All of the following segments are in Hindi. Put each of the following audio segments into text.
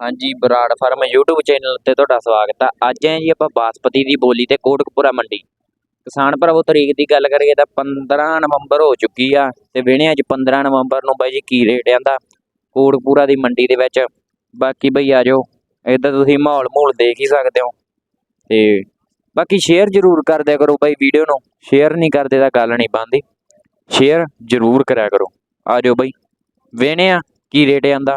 ਹਾਂਜੀ, ਬਰਾੜ ਫਾਰਮ YouTube ਚੈਨਲ ਤੇ ਤੁਹਾਡਾ ਸਵਾਗਤ ਆ। ਅੱਜ ਹੈ ਜੀ ਆਪਾਂ ਬਾਸਪਤੀ ਦੀ ਬੋਲੀ ਤੇ ਕੋਟਕਪੂਰਾ ਮੰਡੀ। ਕਿਸਾਨ ਭਰਾਵੋ, ਤਰੀਕ ਦੀ ਗੱਲ ਕਰੀਏ ਤਾਂ 15 ਨਵੰਬਰ ਹੋ ਚੁੱਕੀ ਆ ਤੇ ਵਿਹਣਿਆਂ 'ਚ 15 ਨਵੰਬਰ ਨੂੰ ਬਾਈ ਜੀ ਕੀ ਰੇਟ ਆਂਦਾ ਕੋਟਕਪੂਰਾ ਦੀ ਮੰਡੀ ਦੇ ਵਿੱਚ। ਬਾਕੀ ਬਈ ਆ ਜਾਓ, ਇੱਧਰ ਤੁਸੀਂ ਮਾਹੌਲ ਮੂਹਲ ਦੇਖ ਹੀ ਸਕਦੇ ਹੋ। ਤੇ ਬਾਕੀ ਸ਼ੇਅਰ ਜ਼ਰੂਰ ਕਰ ਦਿਆ ਕਰੋ ਬਾਈ ਵੀਡੀਓ ਨੂੰ। ਸ਼ੇਅਰ ਨਹੀਂ ਕਰਦੇ ਤਾਂ ਗੱਲ ਨਹੀਂ ਬਣਦੀ। ਸ਼ੇਅਰ ਜ਼ਰੂਰ ਕਰਿਆ ਕਰੋ। ਆ ਜਾਓ ਬਾਈ। ਵਿਹਣਿਆ, ਕੀ ਰੇਟ ਆਂਦਾ?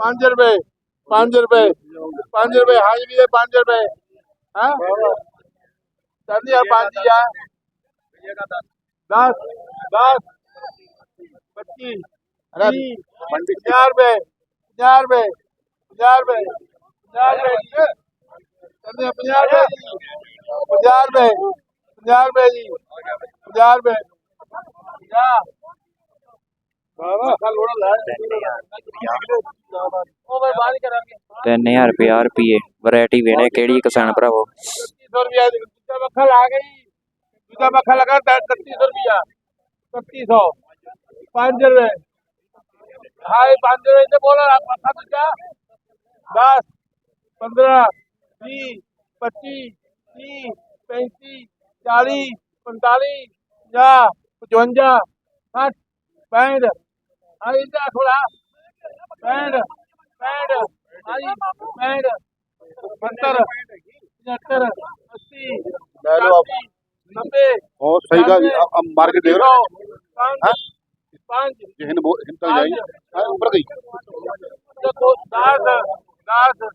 पाँच रुपए पाँच रुपए पाँच रुपए हाई भी है पाँच रुपए चांदी कर पाँच पाँच दिया दस दस पच्चीस पंचाह रुपए पंचाह रुपए पंचाह रुपए पंचाह रुपए पंजाह रुपए रुपए रुपए तीन हज़ार रुपया ਰੁਪਏ ਵੈਰਾਈਟੀ ਵੇਣੇ ਕਿਹੜੀ ਕਿਸਾਨ ਭਰਾਵੋ दस पंद्रह पचवंजा सठ पैंठ ਆ ਇਹਦਾ ਥੋੜਾ ਪੈਂਡ ਪੈਂਡ ਹਾਂਜੀ ਪੈਂਡ 72 75 80 ਲੈ ਲਓ ਆਪ 90 ਉਹ ਸਹੀ ਗੱਲ अब मार के देख रहा हां पांच हिंद हिंद तक जाइए ऊपर गई 10 10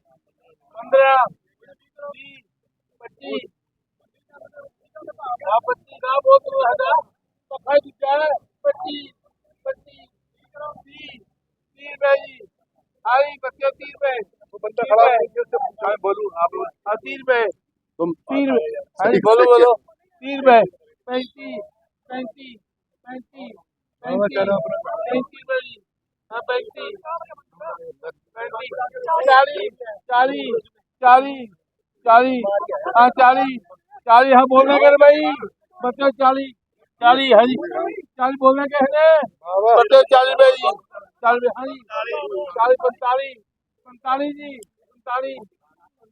हाँ, तीन में तुम तीन में हाँ बोलो बोलो। तीन में पैंतीस पैंतीस पैंतीस पैंतीस हाँ, पैंतीस। चालीस चालीस चालीस चालीस। हाँ चालीस चालीस। हाँ बोलना कर भाई बच्चों चालीस चालीस। हरी चालीस बोलना कहने बच्चों चालीस भाई चालीस हरी चालीस पैंतालीस पैंतालीस जी पैंतालीस।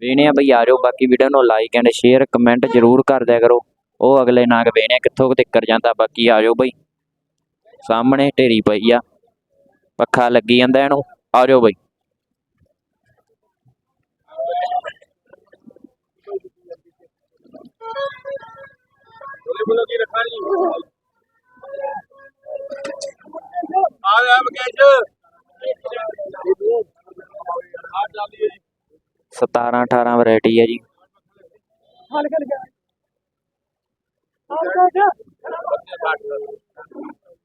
ਵੇਣੇ ਬਈ, ਆ ਜਾਓ। ਬਾਕੀ ਵੀਡੀਓ ਨੂੰ ਲਾਈਕ ਐਂਡ ਸ਼ੇਅਰ ਕਮੈਂਟ ਜ਼ਰੂਰ ਕਰ ਦਿਆ ਕਰੋ। ਉਹ ਅਗਲੇ ਨਾਗ ਵੇਣੇ ਕਿੱਥੋਂ ਤੱਕਰ ਜਾਂਦਾ, ਬਾਕੀ ਆ ਜਾਓ ਬਈ। ਸਾਹਮਣੇ ਢੇਰੀ ਪਈ ਆ। ਪੱਖਾ ਲੱਗੀ ਜਾਂਦਾ ਇਹਨੂੰ। ਆ ਜਾਓ ਬਈ। ਆ ਜਾ, ਮਕੇਸ਼। ਆ ਚੱਲੀਏ ਜੀ 17 18 ਵੈਰਾਈਟੀ ਹੈ ਜੀ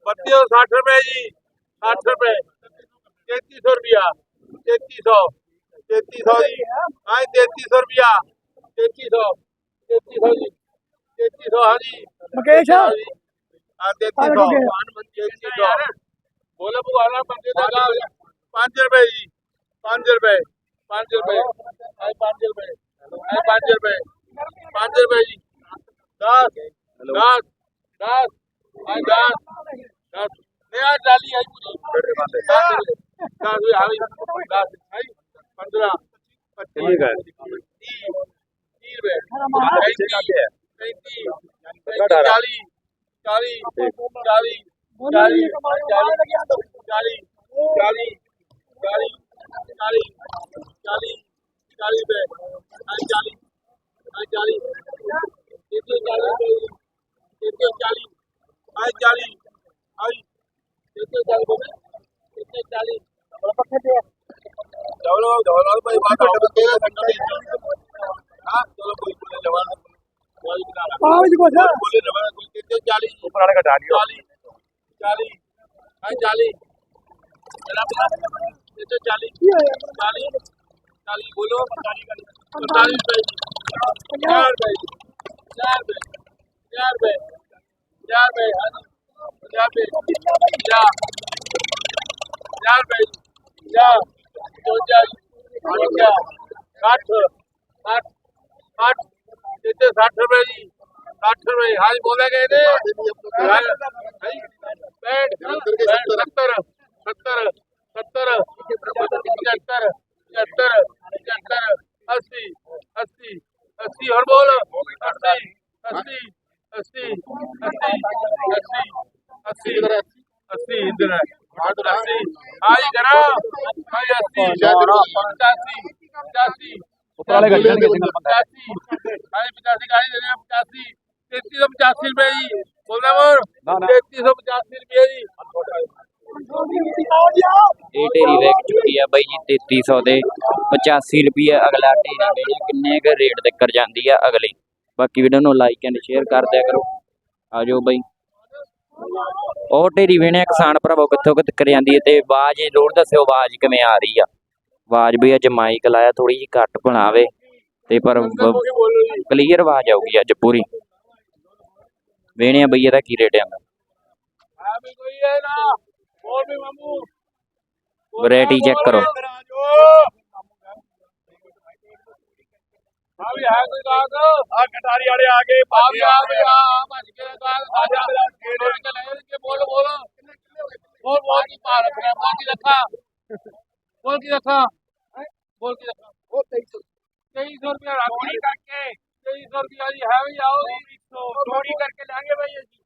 ਬੱਤੀ 60 ਰੁਪਏ ਜੀ 60 ਰੁਪਏ 3300 ਰੁਪਿਆ 3300 3300 ਜੀ ਹਾਂ 3300 ਰੁਪਿਆ 3300 3300 ਜੀ 3300 ਹਾਂ ਜੀ ਮੁਕੇਸ਼ ਹਾਂ 3300 ਬੋਲਾ ਬੁਗਾਲਾ ਬੰਦੇ ਦਾ 5 ਰੁਪਏ ਜੀ 5 ਰੁਪਏ 5 ਰੁਪਏ पाँच रुपए पाँच रुपए पाँच रुपए जी। दस। दस। दस। हाँ दस। दस। नहीं डाली आई पूरी दस। दस। दस। आई पंद्रह। ठीक है। तीस। रुपए पैंतीस। चालीस। चालीस। चालीस। चालीस। चालीस। चालीस। चालीस। चालीस। चालीस चालीस चालीस। हाँ चालीस। हाँ चालीस तैतीस चालीस। तैतीस चालीस। हाँ चालीस हाँ तैतीस चालीस तैतीस चालीस। चलो चलो भाई बात हाँ। चलो कोई बोले जवान बोले बोले जवान कोई चालीस। ऊपर वाले का डालियो। चालीस। चालीस। हाँ चालीस। चालीस। चालीस। बोलो साठ साठ साठ कितने साठ रुपए जी साठ रुपए हाल बोले गए थे पैंठ सत्तर सत्तर सत्तर पचहत्तर पचहत्तर पचहत्तर अस्सी अस्सी अस्सी और बोल। अस्सी अस्सी अस्सी अस्सी अस्सी अस्सी अस्सी इधर अस्सी आई करा आई अस्सी पचासी पचासी पचासी आई पचासी गाड़ी दे रहे पचासी तैतीस सौ पचासी रुपए जी बोल रहे मोर ना, ना। तैतीस सौ पचासी रुपए जी ਇਹ ਢੇਰੀ ਵੇਚ ਚੁੱਕੀ ਆ ਬਾਈ ਜੀ 3300 ਦੇ 85 ਰੁਪਏ ਅਗਲਾ ਢੇਰੀ ਵੇਚ ਕਿੰਨੇ ਕ ਰੇਟ ਤੇ ਕਰ ਜਾਂਦੀ ਆ ਅਗਲੀ? ਬਾਕੀ ਵੀਡੀਓ ਨੂੰ ਲਾਈਕ ਐਂਡ ਸ਼ੇਅਰ ਕਰ ਦਿਆ ਕਰੋ। ਆਜੋ ਬਾਈ। ਉਹ ਢੇਰੀ ਵੇਣੇ ਕਿਸਾਨ ਭਰਾਵੋ ਕਿੱਥੋਂ ਕਿੱਥੇ ਕਰ ਜਾਂਦੀ ਤੇ ਆਵਾਜ਼ ਜ਼ਰੂਰ ਦੱਸਿਓ ਆਵਾਜ਼ ਕਿਵੇਂ ਆ ਰਹੀ ਆ? ਆਵਾਜ਼ ਵੀ ਅੱਜ ਮਾਈਕ ਲਾਇਆ ਥੋੜੀ ਜੀ ਘੱਟ ਬਣਾਵੇ ਤੇ ਪਰ ਕਲੀਅਰ ਆਵਾਜ਼ ਆਊਗੀ ਅੱਜ ਪੂਰੀ। ਵੇਣੇ ਬਈਏ ਦਾ ਕੀ ਰੇਟ ਆਂਦਾ ਆ ਵੀ ਕੋਈ ਹੈ ਨਾ ਹੋਰ ਵੀ ਮਾਮੂ। वैरायटी चेक करो। तेईस रुपया जी है भी आओ। चोरी करके लेंगे भाई जी।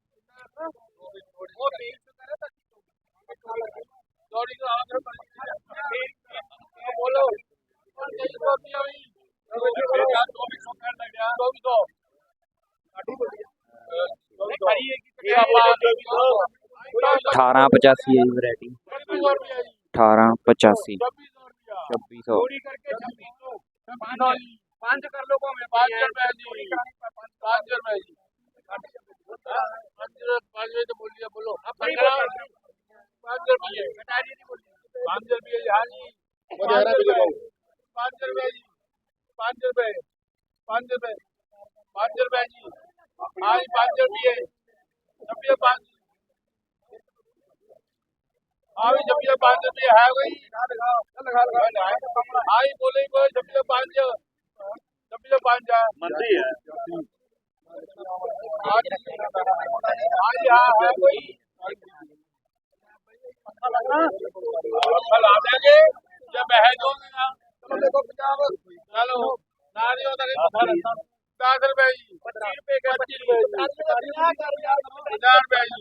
रुपये हाँ जी ग्यारह बजे का पाँच रुपए जी पाँच रुपए पाँच रुपए पाँच रुपए जी हाँ जी पाँच रुपये छब्बीस पाँच हाँ भी छब्बीस पाँच रुपये है वही ही बोले कोई छब्बीस पाँच छब्बीस पाँच है। मंदी है हाँ जी हाँ हाँ है कोई कल आ जाएँगे जब है जो चलो नारियों तक दस रुपए जी। पच्चीस रुपए का पच्चीस रुपए हज़ार रुपए जी।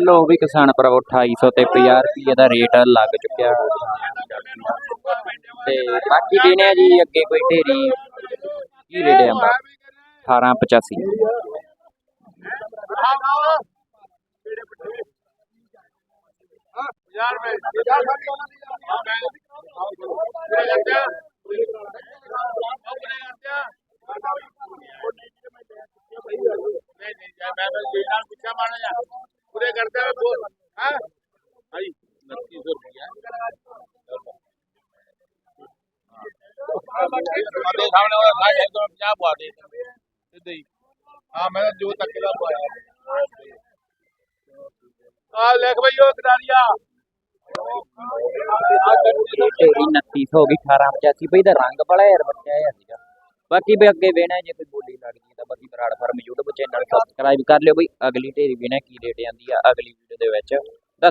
ਲੋ ਵੀ ਕਿਸਾਨ ਭਰਾਵੋ 2800 ਤੇ 50 ਰੁਪਏ ਦਾ ਰੇਟ ਲੱਗ ਚੁੱਕਿਆ। ਤੇ ਬਾਕੀ ਦੇਣੇ ਆ ਜੀ, ਅੱਗੇ ਕੋਈ ਢੇਰੀ ਕੀ ਰੇਟ ਆ 1885 ਯਾਰ ਮੈਂ ਯਾਰ ਸਾਡੀ ਉਹਨਾਂ ਦੀ ਆ ਮੈਂ ਆਪਣੇ ਅੱਧਿਆ ਲੈਵਲ ਦੇ ਨਾਲ ਪੁੱਛਿਆ ਮਾਣਾ ਜਾ ਪੂਰੇ ਕਰਦਾ ਬੋਲ। ਹਾਂ? ਭਾਈ 2900 ਰੁਪਿਆ ਸਾਡੇ ਸਾਹਮਣੇ ਉਹ ਭਾਈ 150 ਪਵਾ ਦੇ। ਸਿੱਧੇ ਹੀ ਹਾਂ ਮੈਂ ਜੋ ਤੱਕ ਦਾ ਪਾਇਆ ਆ ਲਿਖ ਬਈ ਉਹ ਕਰਾਰੀਆ ਆ 29 ਹੋ ਗਈ 18 85 ਬਈ ਦਾ ਰੰਗ ਬੜਾ ਯਾਰ ਬੱਚਾ ਹੈ ਸੀਗਾ। ਬਾਕੀ ਵੀ ਅੱਗੇ ਵੇਣਾ, ਜੇ ਕੋਈ ਬੋਲੀ ਲੱਗ ਗਈ ਤਾਂ ਬਾਕੀ Brar farm YouTube channel subscribe ਕਰ ਲਿਓ ਬਈ। ਅਗਲੀ ਢੇਰੀ ਵੇਣਾ ਕੀ ਰੇਟ ਆਂਦੀ ਆ, ਅਗਲੀ ਵੀਡੀਓ ਦੇ ਵਿੱਚ।